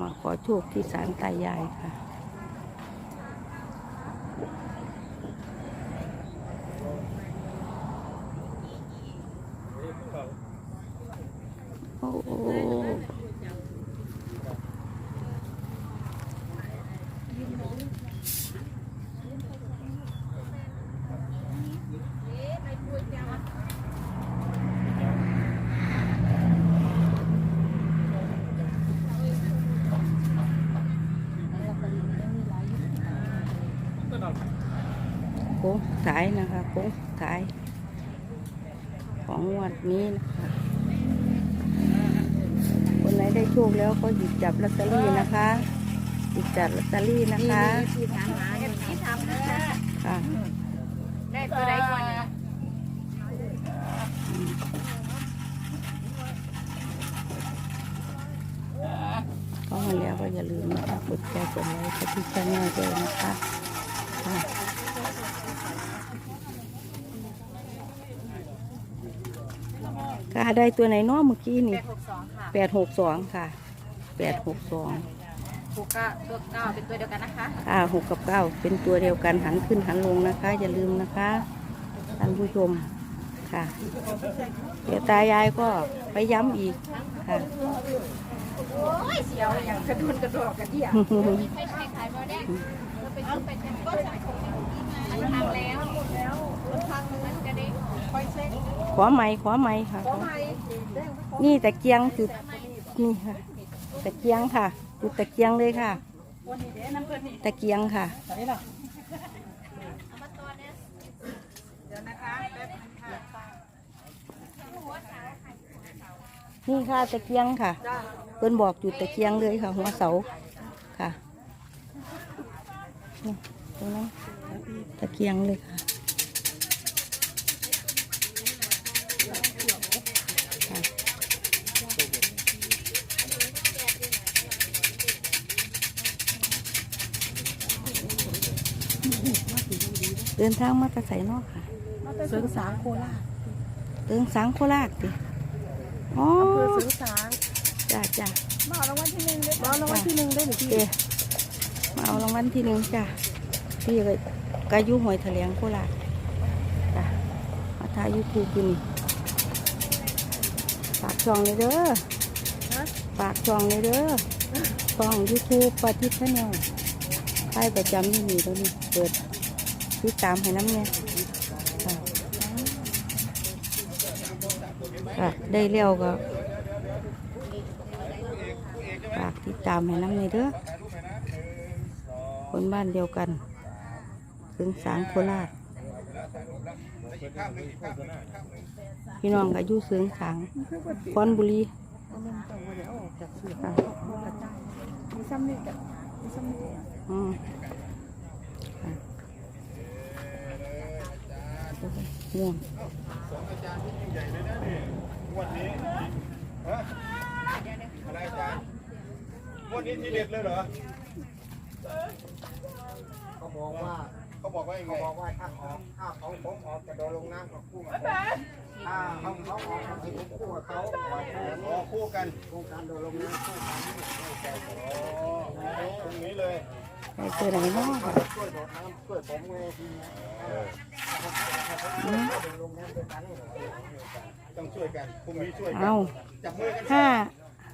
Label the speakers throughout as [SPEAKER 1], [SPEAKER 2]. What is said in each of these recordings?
[SPEAKER 1] มาขอโชคที่ศาลตายายค่ะ โอ้โหโค้งสุด ท้ายนะคะโค้งสุดท้าย ของงวัดนี้นะคะ คนไหนได้โชคแล้วก็หยิบจับลอตเตอรี่นะคะหยิบจับลอตเตอรี่นะคะ
[SPEAKER 2] ที่ถามหาอย่างที่ทำนะคะ
[SPEAKER 1] ค่ะ
[SPEAKER 2] ได้ตัวใดก่อนเนี่ย
[SPEAKER 1] เข้ามาแล้วก็อย่าลืมนะคะกดแชร์กดไลค์กดติดตามด้วยนะคะค่ะค่ะ ได้ตัวไหนเน้อเมื่อกี้นี่
[SPEAKER 2] แปดหกสองค่ะ
[SPEAKER 1] แปดหกสองค่ะแปดหกสอง
[SPEAKER 2] หกเก้าตัวเก้าเป็นตัวเดียวกันนะคะ
[SPEAKER 1] ค่ะหกกับเก้าเป็นตัวเดียวกันหันขึ้นหันลงนะคะ อย่าลืมนะคะท่านผู้ชมค่ะ เดี๋ยวตายายก็ไปย้ำอีกค่ะ
[SPEAKER 2] โอ้ยเสียวอย่างกระดุนกระโดดกระเดี่ยไม่ใช่ขายบอแดงเราไปซื้อไปแทนก็ใส่ของมันพังแล้วแล้วมันพังมันกระเด้งคอยเช็ค
[SPEAKER 1] ข อไม้ขอไม้ค่ะ นี่ตะเกียงจุดนี่ค่ะ ตะเกียงค่ะ จุดตะเกียงเลยค่ะ ตะเกียงค่ะ
[SPEAKER 2] นี่ค่ะ
[SPEAKER 1] ตะเกียงค่ะเพิ่นบอกจุดตะเกียงเลยค่ะหัวเสาค่ะนี่ตรงนั้นตะเกียงเลยค่ะ เดินทางมาจากไสนอกค่ะ
[SPEAKER 2] เสริงสางโคราช
[SPEAKER 1] เดินสังโคราชดิอ๋อ
[SPEAKER 2] อำเภอเสริงสาง
[SPEAKER 1] จ้าจ้า
[SPEAKER 2] มาเอารางวัลที่หนึ่งได้มาเอารางวัลที่หนึ่งได้หรือพี่
[SPEAKER 1] เอ๊ะมาเอารางวัลที่หนึ่งจ้ะพี่ก็กายุหอยแถลงโคราชจ้ะมาถ่ายยูทูบอยู่นี่ฝากช่องเลยเด้อ
[SPEAKER 2] ฮะ
[SPEAKER 1] ฝากช่องเลยเด้อช่องยูทูบปฏิทินแนลถ่ายประจำอยู่นี่ตัวนี้เปิด ติดตามให้น้ำเนี่ยค่ะได้เร็วก็ฝากติดตามให้น้ำเนี่ยเด้อคนบ้านเดียวกันถึงสางโคราชพี่น้องก็อยู่เสืองสางคอนบุรีอืม ง่วง
[SPEAKER 3] อะไรอาจารย์วันนี้ทีเด็ดเลยเหรอ
[SPEAKER 4] เขาบอกว่า
[SPEAKER 3] เขาบอกว่ายังไง
[SPEAKER 4] เขาบอกว่าถ้าออกถ้าของผมออกจะโดนลงน้ำกับคู่กับผมถ้าของเขาออกให้ผมคู่กับเขาปล่อยแผน
[SPEAKER 3] อ๋อคู่กัน
[SPEAKER 4] คู่กันโดนลงน้ำคู่กัน
[SPEAKER 3] อ๋อตรงนี้เลย
[SPEAKER 1] ไปเจอไหนเนาะค่ะ
[SPEAKER 4] ช่วยโดดน้ำช่วยผมไงทีนี้
[SPEAKER 1] อืม
[SPEAKER 4] โดนลงน้ำด้วยกัน
[SPEAKER 3] ต้องช่วยกันพรุ่งนี้ช่วยกั
[SPEAKER 1] เอา
[SPEAKER 3] จับมือกัน
[SPEAKER 1] ห้า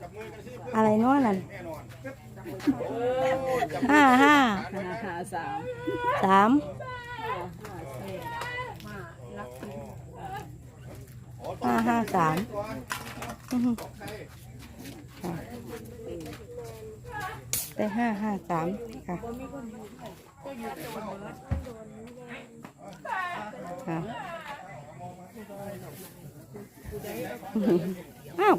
[SPEAKER 3] จับมือกันสิเพื่อ
[SPEAKER 1] อะไรเนาะนั่น
[SPEAKER 3] แน่นอน
[SPEAKER 1] ห้าห้า
[SPEAKER 2] หาสาม
[SPEAKER 1] สาม
[SPEAKER 3] อ๋อ
[SPEAKER 1] ห้าห้าสาม
[SPEAKER 3] ก่อน
[SPEAKER 1] อื้อหือ
[SPEAKER 3] ใคร
[SPEAKER 1] ค่ะ ได้ห้าห้าสามค่ะค่ะอ้าว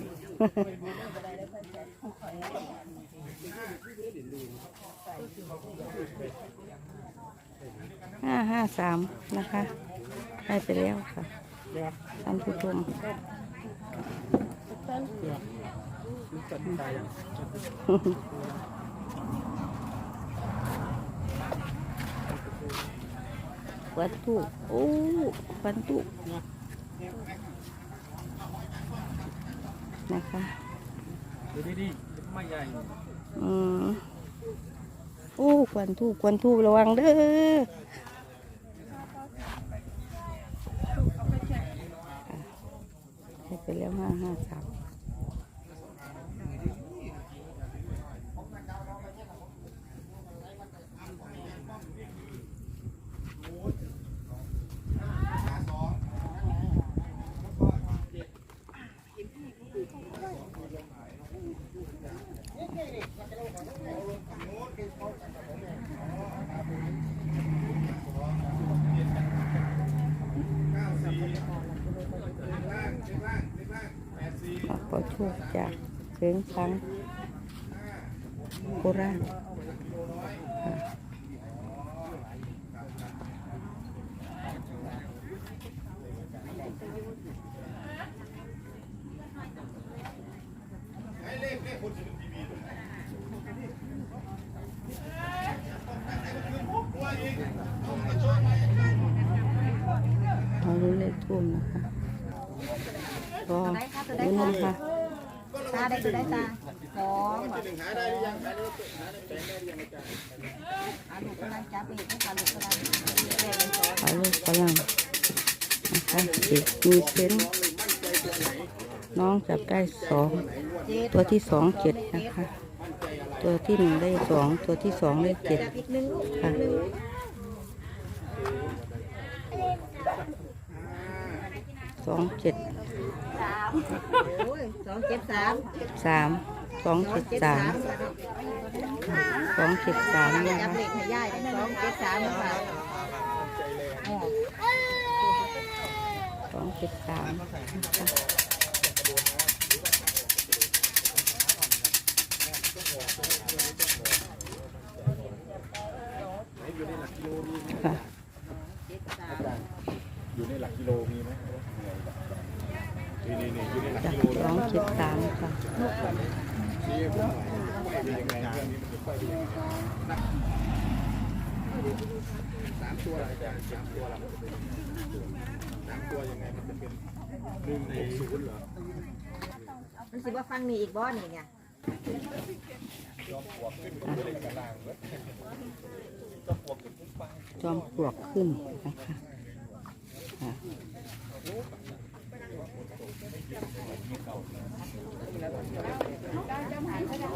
[SPEAKER 1] ห้าห้าสามนะคะได้ไปแล้วค่ะท่านผู้ชม วัตถุโอ้วัตถุนะคะ
[SPEAKER 5] ดูดีดีไม่ใหญ่
[SPEAKER 1] อืมโอ้ควันทูบควันทูบระวังเด้อให้ไปแล้วห้าห้าสาม มาขอโชคจาก เสียงช้างโคราชค่ะเอาลุ้นเลขทุ่มนะคะก็ลุ้นนะคะ
[SPEAKER 2] ตาได้ตัวได้ตาสอง
[SPEAKER 3] หนึ่งหาได้หรือยังหาได้หาได้แลงได้หรือยังอาจารย์
[SPEAKER 2] อาลูกกำลังจับอีกนะคะลูกกำลังแม่เป็นสอง
[SPEAKER 1] เอาลูกฝรั่งนะคะเด็กมีเซนส์น้องจับได้สองตัวที่สองเจ็ดนะคะ ตัวที่หนึ่งได้สองตัวที่สองได้เจ็ดค่ะสองเจ็ด
[SPEAKER 2] สามโอ้ยสองเจ็ดสาม
[SPEAKER 1] สามสอง
[SPEAKER 2] สอง
[SPEAKER 1] เจ็ด
[SPEAKER 2] เจ็ด
[SPEAKER 1] สา
[SPEAKER 2] สามมค่ะ
[SPEAKER 1] สองเจ็ดสามนะ
[SPEAKER 2] จับ
[SPEAKER 1] คะ
[SPEAKER 2] เลขให้ย่ายได้สองเจ็ดสามค่ะอ๋อ
[SPEAKER 1] สองเจ็ดสามนะคะค่ะ
[SPEAKER 3] อยู่ในหลักกิโลมีไหมนี่นี่นี่อยู่ในหลัก
[SPEAKER 1] จาก
[SPEAKER 3] กิโล
[SPEAKER 1] สองเจ็ดสามค่ะ
[SPEAKER 3] นี่ผมเป็นยังไงเรื่องนี้มันจะค่อยเป็นยังไงสามตัวอะไรอาจารย์สามตัวละสามตัวยังไงมันจะเป็นหนึ่งหกศูนย์เหรอ
[SPEAKER 2] มันสิว่าฟังมีอีกบ่อนี่เนี่ย
[SPEAKER 1] จอมปลวกขึ้นนะคะ ก็จะมาให้เรา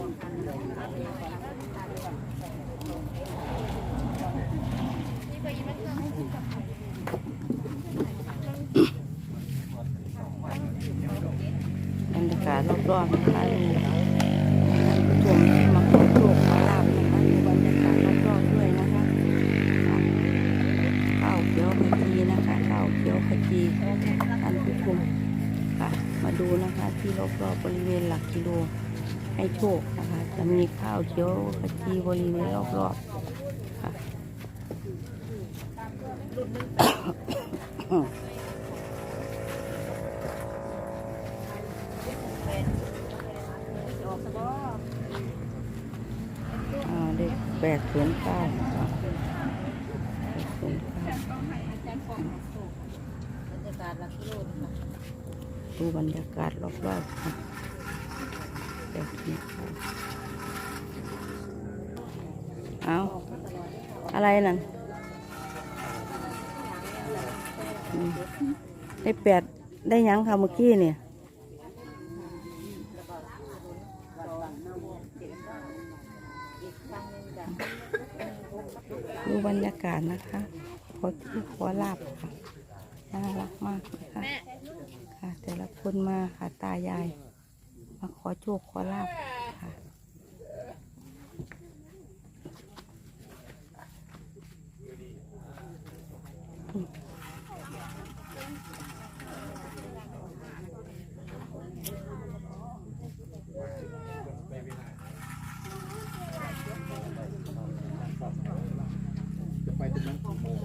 [SPEAKER 1] รอบๆบบริเวณหลักกิโลให้โชคนะคะ จะมีข้าวเขียวขจีบริเวณรอบๆค่ะ
[SPEAKER 2] ออกสะบ่
[SPEAKER 1] อ่าเลขแปดศูนย์เก้าค่ะแปดศูนย์เก้า
[SPEAKER 2] บรรยากาศหลักกิโลนี่ค่ะ
[SPEAKER 1] ดูบรรยากาศรอบๆค่ะ แปดศูนย์เก้าเอาอะไรนั่นได้แปดได้ยังค่ะเมื่อกี้เนี่ยดูบรรยากาศนะคะขอที่ขอลาบค่ะน่ารักมากนะคะค่ะ แต่ละคนมาค่ะตายาย มาขอโชคขอลาบค่ะ
[SPEAKER 3] จะไปตรงนั้นกี่โมง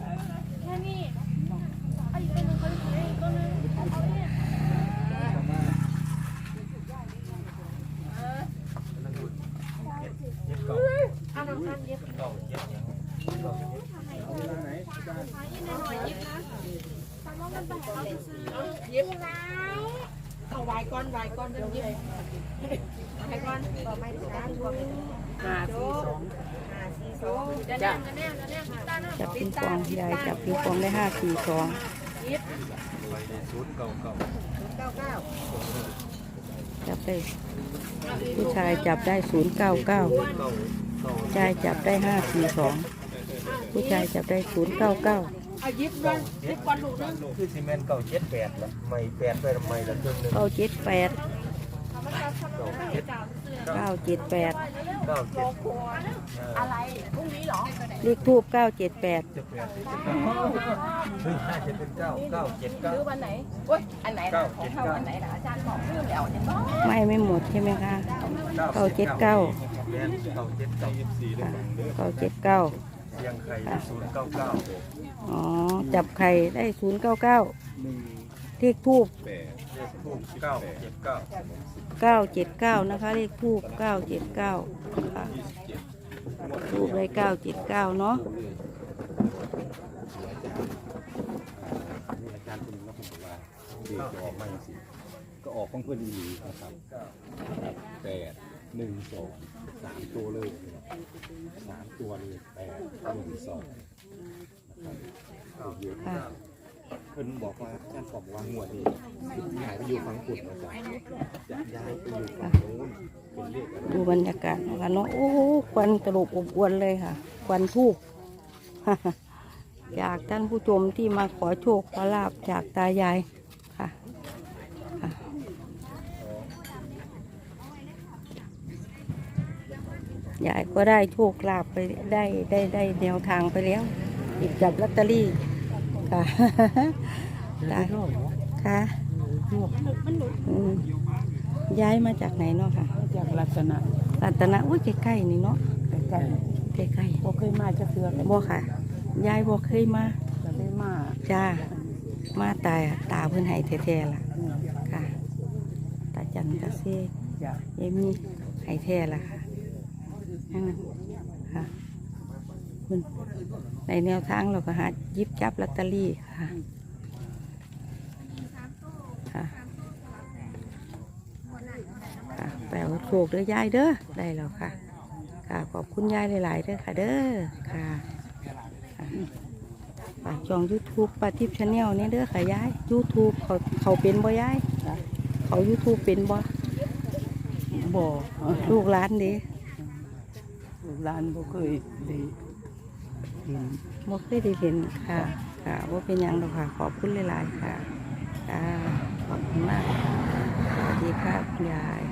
[SPEAKER 2] เอาไว้ก้อนไว้ก้อนเดิมยิบไว้ก้อนต่อไปสามก้อน
[SPEAKER 1] ห้าสี่สอง
[SPEAKER 2] ห้าสี่สอง
[SPEAKER 1] จะจับปิงปองยายจับปิงปองได้ห้าสี่สอง
[SPEAKER 3] ศูนย์เก่าเก่า
[SPEAKER 2] เก้าเก้า
[SPEAKER 1] จับได้ผู้ชายจับได้ศูนย์เก้าเก้าชายจับได้ห้าสี่สองผู้ชายจับได้ศูนย์เก้าเก้า
[SPEAKER 2] อายิบเลยยิบบอลลูกนึง
[SPEAKER 4] คือซีเมนต์เก่าเจ็ดแปดละไม่แปดไปทำไมละเครื่องหนึง
[SPEAKER 1] เก้าเจ็ดแปด
[SPEAKER 4] เจ็ด
[SPEAKER 1] เก้าเจ็ดแปด
[SPEAKER 4] เก้าเจ็ด
[SPEAKER 2] อะไรพรุ่งนี้เหรอ
[SPEAKER 1] เลขทูบเก้าเจ็ดแปด
[SPEAKER 4] เจ็ดแปดเจ็ดเก้าเฮ้ยน่าจะเป็นเก้าเก้าเจ็ดเก้า
[SPEAKER 2] ซื้อวันไหนโอ้ยอันไหนนะของเขาอันไหนนะอาจารย์บอกลืมแล้วเห็นบ่
[SPEAKER 1] ไม่ไม่หมดใช่ไหมคะเก้าเจ็ดเก้า
[SPEAKER 4] แม่นเก้าเจ็ดเก้า
[SPEAKER 3] สี่ได้
[SPEAKER 1] ค่ะ
[SPEAKER 3] ฟังเด้อ
[SPEAKER 1] เก้าเจ็ดเก้า
[SPEAKER 4] เสียงไข่ศูนย์เก้าเก้า
[SPEAKER 1] อ๋อ จับไข่ได้ศูนย์เก้าเก้า
[SPEAKER 3] หนึ่ง
[SPEAKER 1] เลขทูบ
[SPEAKER 3] แปด
[SPEAKER 4] เลขทูบเก้าเจ็ดเก้า
[SPEAKER 1] เก้าเจ็ดเก้านะคะ เลขทูบเก้าเจ็ดเก้าค่ะทูบได้เก้าเจ็ดเก้าเนาะ
[SPEAKER 3] อาจารย์คนนึงแล้วผมบอกว่าเด็กจะออกมาอย่างสิก็ออกของเพื่อนดีนะครับแปด หนึ่งสองสามตัวเลยสามตัวเลยแปดหนึ่งสองนะครับเยอะ
[SPEAKER 1] ค่ะ
[SPEAKER 3] เพิ่นบอกว่าอาจารย์บอกว่างวดนี้ย้ายไปอยู่ฝั่งปุ่นนะจ๊ะจะย้ายไปอยู่ฝั่งโน้นเป็นเลขอะไร
[SPEAKER 1] ดูบรรยากาศนะคะเนาะโอ้โหควันตลบอบอวนเลยค่ะ ควันทูบจากท่านผู้ชมที่มาขอโชคขอลาบจากตายายค่ะ ยายก็ได้โชคลาภไปได้ได้ได้แนวทางไปแล้วหยิบจับลอตเตอรี่ค่ะได้ค่ะอืมย้ายมาจากไหนเนาะค่ะ
[SPEAKER 5] จากลักษณะ
[SPEAKER 1] รัตนะอุ้ยใกล้ๆนี่เนาะ
[SPEAKER 5] ใกล้
[SPEAKER 1] ใกล้
[SPEAKER 5] ๆบ่เคยมาจะเทือ
[SPEAKER 1] ๆบ่ค่ะยายบ่เคยมา
[SPEAKER 5] จะได้มา
[SPEAKER 1] จ้ามาตายตาเพิ่นให้แท้ๆล่ะ
[SPEAKER 5] อืม
[SPEAKER 1] ค่ะ ตาจันตาเซ่
[SPEAKER 5] จ้ะ
[SPEAKER 1] ยายมีให้แท้ล่ะค่ะ นั่นน่ะค่ะคุณในแนวทางเราก็หาหยิบจับลอตเตอรี่ค่ะค่ะค่ะแปลว่าโชคเด้อยายเด้อได้แล้วค่ะ ค่ะขอบคุณยายหลายๆเด้อค่ะเด้อค่ะค่ะฝากช่อง YouTube ปาทิพย์ชาแนลนี่เด้อค่ะยาย YouTube เขาเขาเป็นบ่ยายเขา YouTube เป็นบ่
[SPEAKER 5] บ่
[SPEAKER 1] ลูกหลานเด้
[SPEAKER 5] ลู กหลานบ่เคยได้เห็น
[SPEAKER 1] บ่เคยได้เห็นค่ะ ค่ะว่าเป็นหยังดอกค่ะขอบคุณหลายๆค่ะค่ะขอบคุณมากค่ะสวัสดีค่ะคุณยาย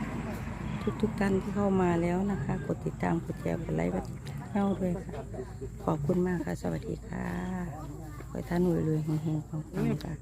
[SPEAKER 1] ทุกๆท่านที่เข้ามาแล้วนะคะ กดติดตามกดแชร์กดไลค์กดเน่าด้วยค่ะ ขอบคุณมากค่ะ สวัสดีค่ะขอให้ท่านรวยๆเฮงๆของๆค่ะ